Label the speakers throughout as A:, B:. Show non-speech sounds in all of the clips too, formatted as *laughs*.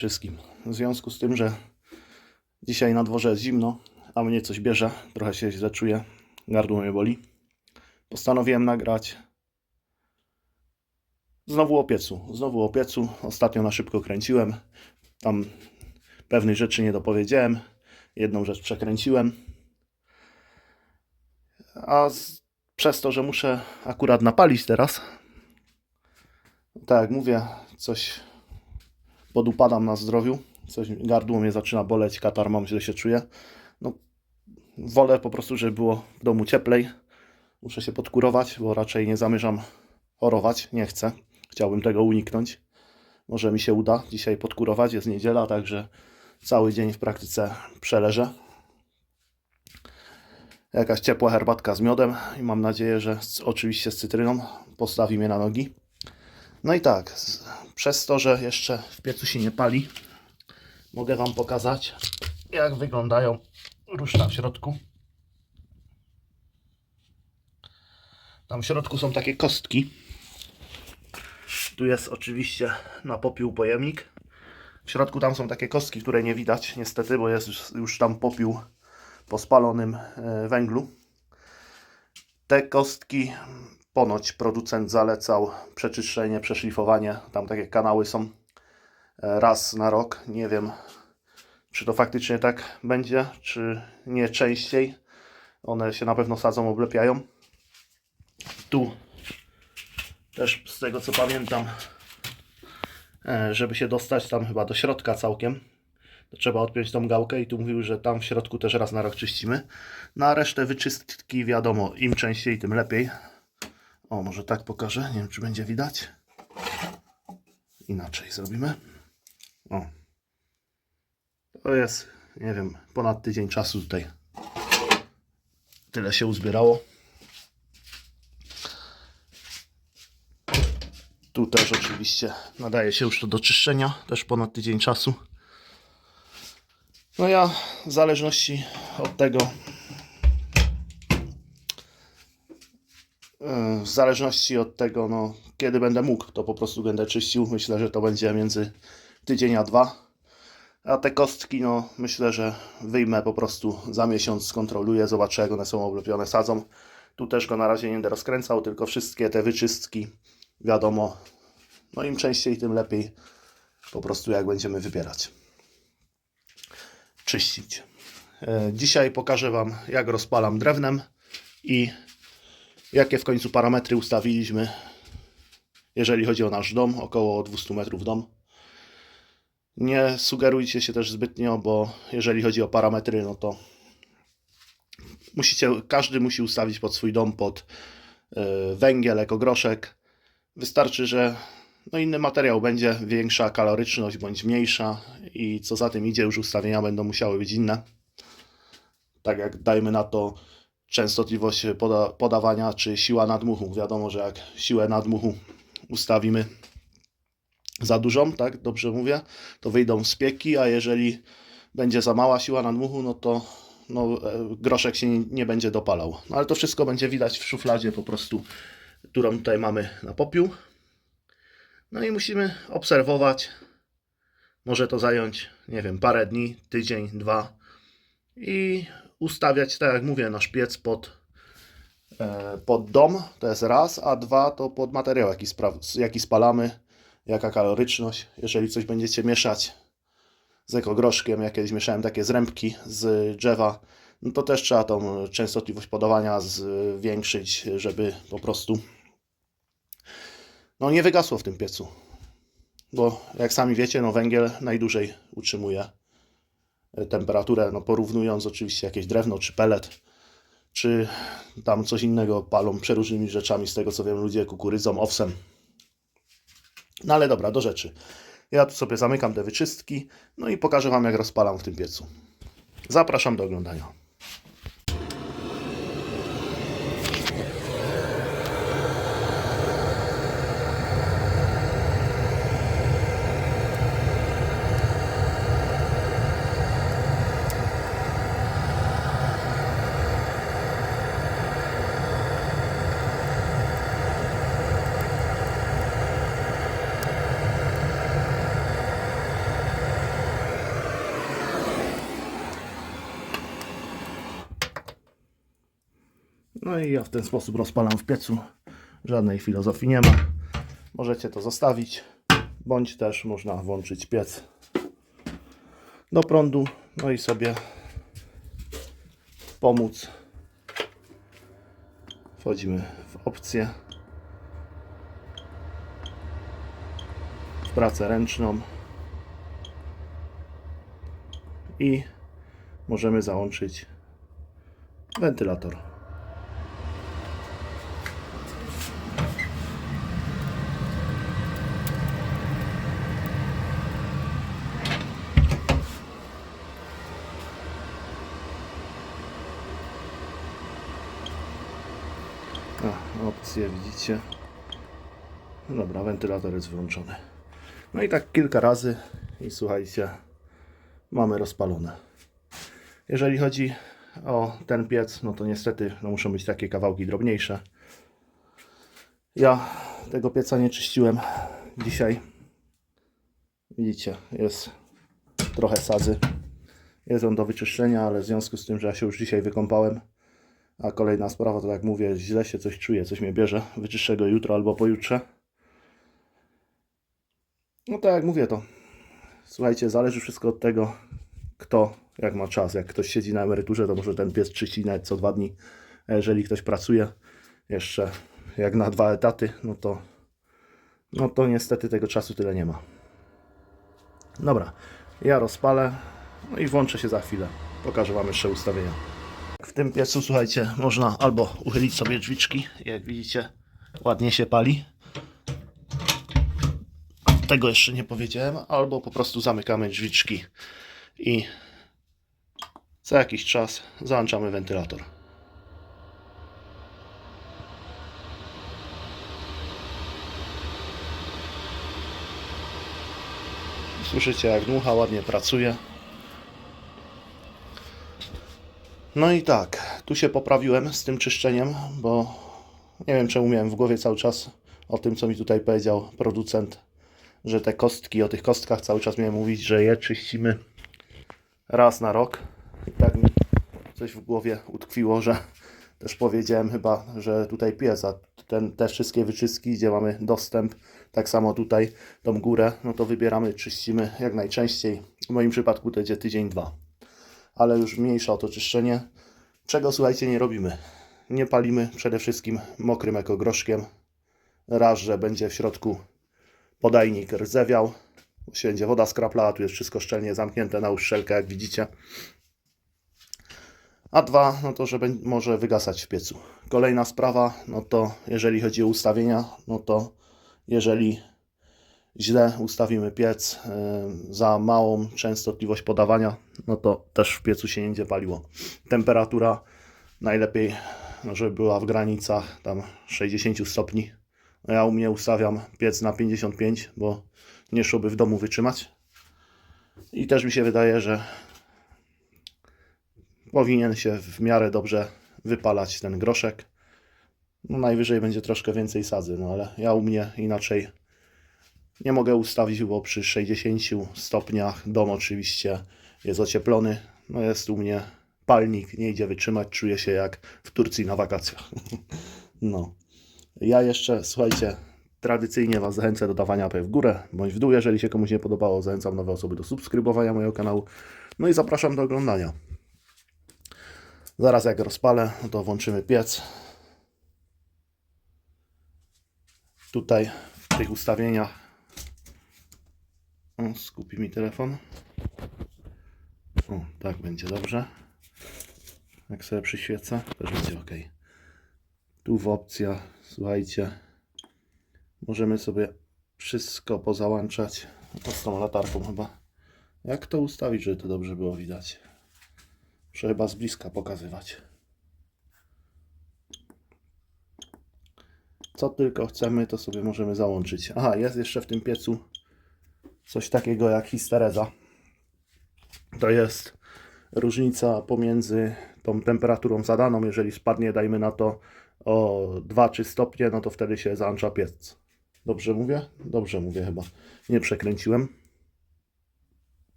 A: wszystkim. W związku z tym, że dzisiaj na dworze jest zimno, a mnie coś bierze, trochę się źle czuję, gardło mnie boli, postanowiłem nagrać znowu o piecu. Znowu o piecu. Ostatnio na szybko kręciłem. Tam pewnych rzeczy nie dopowiedziałem. Jedną rzecz przekręciłem. A z, przez to, że muszę akurat napalić teraz, tak jak mówię, coś podupadam na zdrowiu, coś gardło mnie zaczyna boleć, katar mam, źle się czuję. No, wolę po prostu, żeby było w domu cieplej. Muszę się podkurować, bo raczej nie zamierzam chorować, nie chcę. Chciałbym tego uniknąć. Może mi się uda dzisiaj podkurować, jest niedziela, także cały dzień w praktyce przeleżę. Jakaś ciepła herbatka z miodem i mam nadzieję, że z, oczywiście z cytryną postawi mnie na nogi. No i tak, przez to, że jeszcze w piecu się nie pali, mogę Wam pokazać, jak wyglądają ruszta w środku. Tam w środku są takie kostki. Tu jest oczywiście na popiół pojemnik. W środku tam są takie kostki, które nie widać niestety, bo jest już- już tam popiół po spalonym e, węglu. Te kostki ponoć producent zalecał przeczyszczenie, przeszlifowanie. Tam takie kanały są e, raz na rok. Nie wiem, czy to faktycznie tak będzie, czy nie częściej. One się na pewno sadzą, oblepiają. Tu też z tego co pamiętam, e, żeby się dostać tam chyba do środka całkiem, to trzeba odpiąć tą gałkę i tu mówił, że tam w środku też raz na rok czyścimy. Na resztę wyczystki wiadomo, im częściej, tym lepiej. O, może tak pokażę, nie wiem czy będzie widać. Inaczej zrobimy. O. To jest, nie wiem, ponad tydzień czasu tutaj. Tyle się uzbierało. Tu też oczywiście nadaje się już to do czyszczenia, też ponad tydzień czasu. No ja w zależności od tego, w zależności od tego, no, kiedy będę mógł, to po prostu będę czyścił. Myślę, że to będzie między tydzień a dwa. A te kostki, no, myślę, że wyjmę po prostu za miesiąc, skontroluję, zobaczę, jak one są oblepione sadzą. Tu też go na razie nie będę rozkręcał, tylko wszystkie te wyczystki, wiadomo, no im częściej, tym lepiej. Po prostu jak będziemy wybierać. Czyścić. E, Dzisiaj pokażę Wam, jak rozpalam drewnem i jakie w końcu parametry ustawiliśmy, jeżeli chodzi o nasz dom, około 200 metrów dom. Nie sugerujcie się też zbytnio, bo jeżeli chodzi o parametry, no to musicie, każdy musi ustawić pod swój dom, pod e, węgiel, ekogroszek. Wystarczy, że no inny materiał będzie większa kaloryczność bądź mniejsza i co za tym idzie, już ustawienia będą musiały być inne. Tak jak dajmy na to częstotliwość poda podawania czy siła nadmuchu. Wiadomo, że jak siłę nadmuchu ustawimy za dużą, tak dobrze mówię, to wyjdą spieki, a jeżeli będzie za mała siła nadmuchu, no to no, e, groszek się nie, będzie dopalał. No ale to wszystko będzie widać w szufladzie po prostu, którą tutaj mamy na popiół. No i musimy obserwować. Może to zająć, nie wiem, parę dni, tydzień, dwa. I ustawiać, tak jak mówię, nasz piec pod, e, pod dom, to jest raz, a dwa to pod materiał, jaki, jaki spalamy, jaka kaloryczność. Jeżeli coś będziecie mieszać z ekogroszkiem, jak kiedyś mieszałem takie zrębki z drzewa, no to też trzeba tą częstotliwość podawania zwiększyć, żeby po prostu no nie wygasło w tym piecu. Bo jak sami wiecie, no węgiel najdłużej utrzymuje temperaturę, no porównując oczywiście jakieś drewno czy pelet, czy tam coś innego palą przeróżnymi rzeczami, z tego co wiem ludzie, kukurydzą, owsem. No ale dobra, do rzeczy. Ja tu sobie zamykam te wyczystki, no i pokażę Wam jak rozpalam w tym piecu. Zapraszam do oglądania. No i ja w ten sposób rozpalam w piecu. Żadnej filozofii nie ma. Możecie to zostawić, bądź też można włączyć piec do prądu, no i sobie pomóc. Wchodzimy w opcję. W pracę ręczną. I możemy załączyć wentylator. A, No Dobra, wentylator jest włączony. No i tak kilka razy i słuchajcie, mamy rozpalone. Jeżeli chodzi o ten piec, no to niestety no muszą być takie kawałki drobniejsze. Ja tego pieca nie czyściłem dzisiaj. Widzicie, jest trochę sadzy. Jest on do wyczyszczenia, ale w związku z tym, że ja się już dzisiaj wykąpałem, a kolejna sprawa, to jak mówię, źle się coś czuję, coś mnie bierze. Wyczyszczę go jutro albo pojutrze. No tak jak mówię, to słuchajcie, zależy wszystko od tego, kto jak ma czas. Jak ktoś siedzi na emeryturze, to może ten pies nawet co dwa dni. A jeżeli ktoś pracuje jeszcze jak na dwa etaty, no to, no to niestety tego czasu tyle nie ma. Dobra, ja rozpalę no i włączę się za chwilę. Pokażę Wam jeszcze ustawienia. W tym piecu, słuchajcie, można albo uchylić sobie drzwiczki, jak widzicie, ładnie się pali. Tego jeszcze nie powiedziałem, albo po prostu zamykamy drzwiczki i za jakiś czas załączamy wentylator. Słyszycie jak dmucha ładnie pracuje. No i tak, tu się poprawiłem z tym czyszczeniem, bo nie wiem czemu miałem w głowie cały czas o tym, co mi tutaj powiedział producent, że te kostki, o tych kostkach cały czas miałem mówić, że je czyścimy raz na rok. I tak mi coś w głowie utkwiło, że też powiedziałem chyba, że tutaj pies, a ten, te wszystkie wyczystki, gdzie mamy dostęp, tak samo tutaj, tą górę, no to wybieramy, czyścimy jak najczęściej. W moim przypadku to będzie tydzień, dwa ale już mniejsza o to czyszczenie. Czego słuchajcie nie robimy? Nie palimy przede wszystkim mokrym ekogroszkiem. Raz, że będzie w środku podajnik rdzewiał, się będzie woda skraplała, tu jest wszystko szczelnie zamknięte na uszczelkę, jak widzicie. A dwa, no to, że może wygasać w piecu. Kolejna sprawa, no to jeżeli chodzi o ustawienia, no to jeżeli źle ustawimy piec, y, za małą częstotliwość podawania, no to też w piecu się nie będzie paliło. Temperatura najlepiej, żeby była w granicach tam 60 stopni. No ja u mnie ustawiam piec na 55, bo nie szłoby w domu wytrzymać. I też mi się wydaje, że powinien się w miarę dobrze wypalać ten groszek. No najwyżej będzie troszkę więcej sadzy, no ale ja u mnie inaczej nie mogę ustawić, bo przy 60 stopniach dom oczywiście jest ocieplony. No jest u mnie palnik, nie idzie wytrzymać, czuję się jak w Turcji na wakacjach. *laughs* No. Ja jeszcze, słuchajcie, tradycyjnie Was zachęcę do dawania łapek w górę bądź w dół. Jeżeli się komuś nie podobało, zachęcam nowe osoby do subskrybowania mojego kanału. No i zapraszam do oglądania. Zaraz jak rozpalę, to włączymy piec. Tutaj w tych ustawieniach o, skupi mi telefon. O, tak będzie dobrze. Jak sobie przyświecę, też będzie ok. Tu w opcjach, słuchajcie, możemy sobie wszystko pozałączać. To z tą latarką chyba. Jak to ustawić, żeby to dobrze było widać? Muszę chyba z bliska pokazywać. Co tylko chcemy, to sobie możemy załączyć. Aha, jest jeszcze w tym piecu coś takiego jak histereza. To jest różnica pomiędzy tą temperaturą zadaną. Jeżeli spadnie, dajmy na to o 2-3 stopnie, no to wtedy się załącza piec. Dobrze mówię? Dobrze mówię chyba. Nie przekręciłem.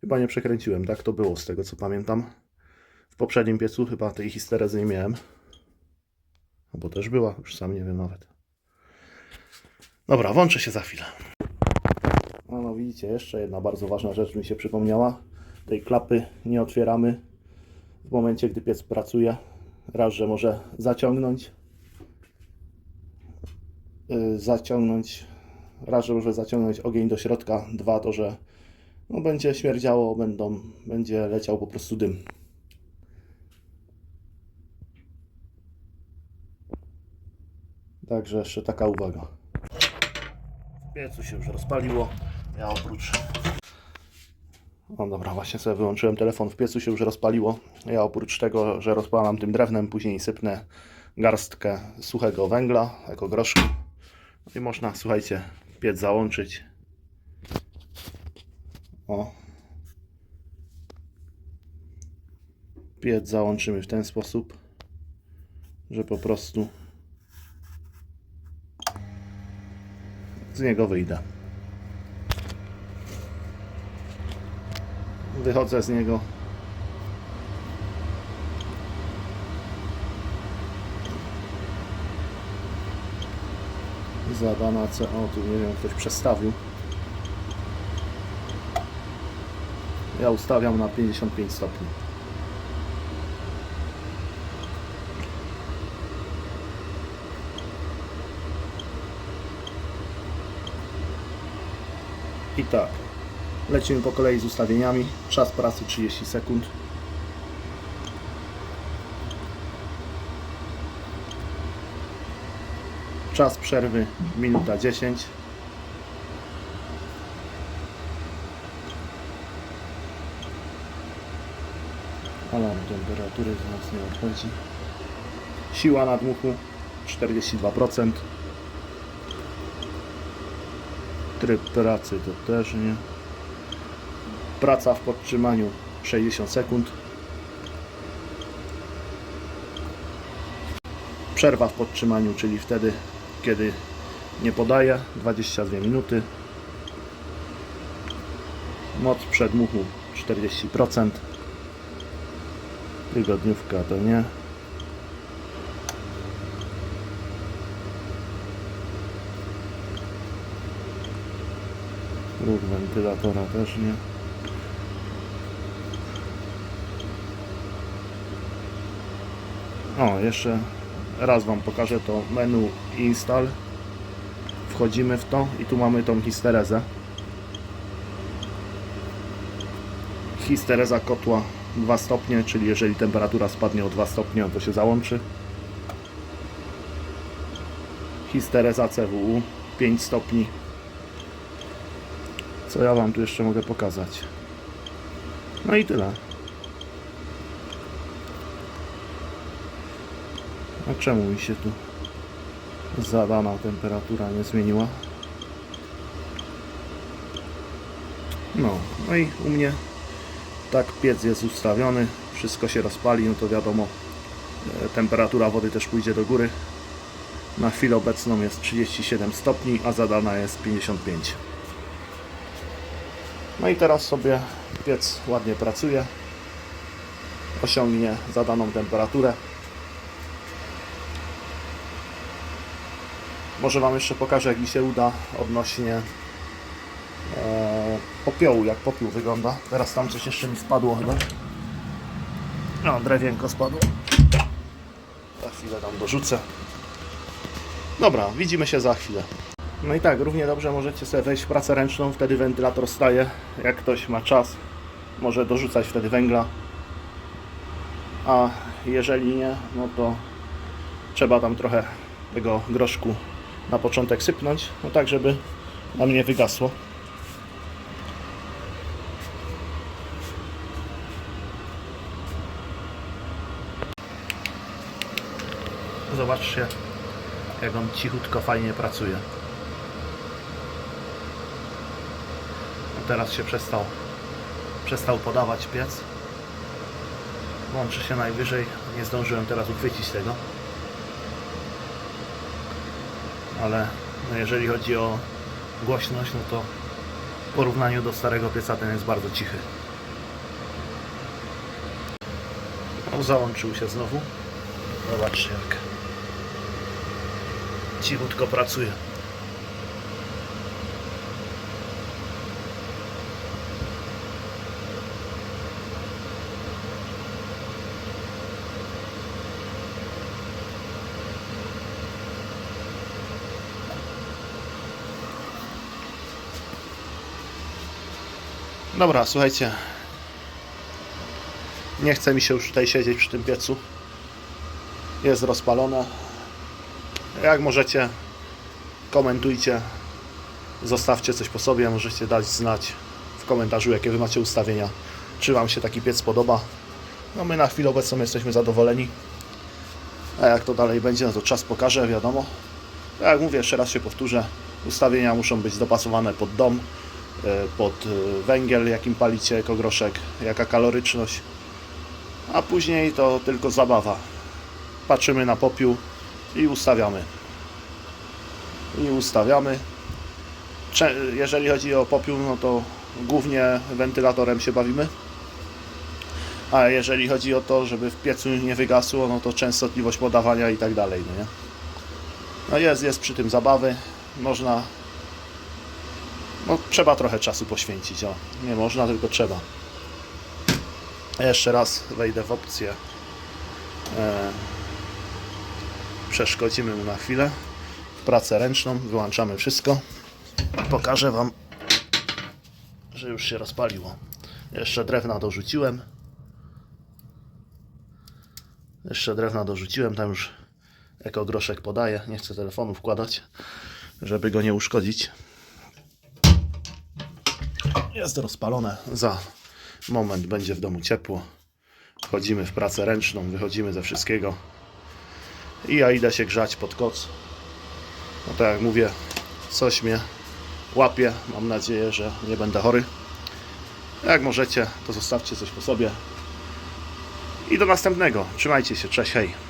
A: Chyba nie przekręciłem, tak to było z tego co pamiętam. W poprzednim piecu chyba tej histerezy nie miałem. Bo też była, już sam nie wiem nawet. Dobra, włączę się za chwilę. No, no widzicie, jeszcze jedna bardzo ważna rzecz mi się przypomniała. Tej klapy nie otwieramy w momencie, gdy piec pracuje. Raz, że może zaciągnąć. Yy, zaciągnąć. Raz, że może zaciągnąć ogień do środka. Dwa, to, że no, będzie śmierdziało, będą, będzie leciał po prostu dym. Także jeszcze taka uwaga. W piecu się już rozpaliło. Ja oprócz. O dobra, właśnie sobie wyłączyłem telefon. W piecu się już rozpaliło. Ja oprócz tego, że rozpalam tym drewnem, później sypnę garstkę suchego węgla jako groszku. No I można, słuchajcie, piec załączyć. O. Piec załączymy w ten sposób, że po prostu z niego wyjdę. Wychodzę z niego. Zadana C. O, tu nie wiem, ktoś przestawił. Ja ustawiam na 55 stopni. I tak. Lecimy po kolei z ustawieniami. Czas pracy 30 sekund. Czas przerwy minuta 10. Alarm temperatury z nas nie odchodzi. Siła nadmuchu 42%. Tryb pracy to też nie. Praca w podtrzymaniu 60 sekund. Przerwa w podtrzymaniu, czyli wtedy, kiedy nie podaje 22 minuty. Moc przedmuchu 40%. Tygodniówka to nie. Ruch wentylatora też nie. O, jeszcze raz Wam pokażę to menu install. Wchodzimy w to i tu mamy tą histerezę. Histereza kotła 2 stopnie, czyli jeżeli temperatura spadnie o 2 stopnie, to się załączy. Histereza CWU 5 stopni. Co ja Wam tu jeszcze mogę pokazać? No i tyle. A czemu mi się tu zadana temperatura nie zmieniła? No, no i u mnie tak piec jest ustawiony, wszystko się rozpali, no to wiadomo, e, temperatura wody też pójdzie do góry. Na chwilę obecną jest 37 stopni, a zadana jest 55. No i teraz sobie piec ładnie pracuje. Osiągnie zadaną temperaturę. Może Wam jeszcze pokażę, jak mi się uda odnośnie e, popiołu, jak popiół wygląda. Teraz tam coś jeszcze mi spadło chyba. No, drewienko spadło. Za chwilę tam dorzucę. Dobra, widzimy się za chwilę. No i tak, równie dobrze możecie sobie wejść w pracę ręczną, wtedy wentylator staje. Jak ktoś ma czas, może dorzucać wtedy węgla. A jeżeli nie, no to trzeba tam trochę tego groszku na początek sypnąć, no tak, żeby nam nie wygasło. Zobaczcie, jak on cichutko, fajnie pracuje. No teraz się przestał, przestał podawać piec. Łączy się najwyżej. Nie zdążyłem teraz uchwycić tego. Ale no jeżeli chodzi o głośność, no to w porównaniu do starego pieca ten jest bardzo cichy. No załączył się znowu. Zobaczcie jak cichutko pracuje. Dobra, słuchajcie. Nie chce mi się już tutaj siedzieć przy tym piecu. Jest rozpalone. Jak możecie, komentujcie. Zostawcie coś po sobie. Możecie dać znać w komentarzu, jakie wy macie ustawienia. Czy wam się taki piec podoba. No my na chwilę obecną jesteśmy zadowoleni. A jak to dalej będzie, no to czas pokaże, wiadomo. Tak Jak mówię, jeszcze raz się powtórzę. Ustawienia muszą być dopasowane pod dom, pod e, węgiel, jakim palicie, jako groszek, jaka kaloryczność. A później to tylko zabawa. Patrzymy na popiół i ustawiamy. I ustawiamy. Jeżeli chodzi o popiół, no to głównie wentylatorem się bawimy. A jeżeli chodzi o to, żeby w piecu nie wygasło, no to częstotliwość podawania i tak dalej, no nie? No jest, jest przy tym zabawy. Można. No trzeba trochę czasu poświęcić, o. Nie można, tylko trzeba. Jeszcze raz wejdę w opcję. E, przeszkodzimy mu na chwilę. W pracę ręczną wyłączamy wszystko. Pokażę Wam, że już się rozpaliło. Jeszcze drewna dorzuciłem. Jeszcze drewna dorzuciłem, tam już jako groszek podaję. Nie chcę telefonu wkładać, żeby go nie uszkodzić. Jest rozpalone. Za moment będzie w domu ciepło. Wchodzimy w pracę ręczną, wychodzimy ze wszystkiego. I ja idę się grzać pod koc. No tak jak mówię, coś mnie łapie. Mam nadzieję, że nie będę chory. Jak możecie, to zostawcie coś po sobie. I do następnego. Trzymajcie się. Cześć, hej.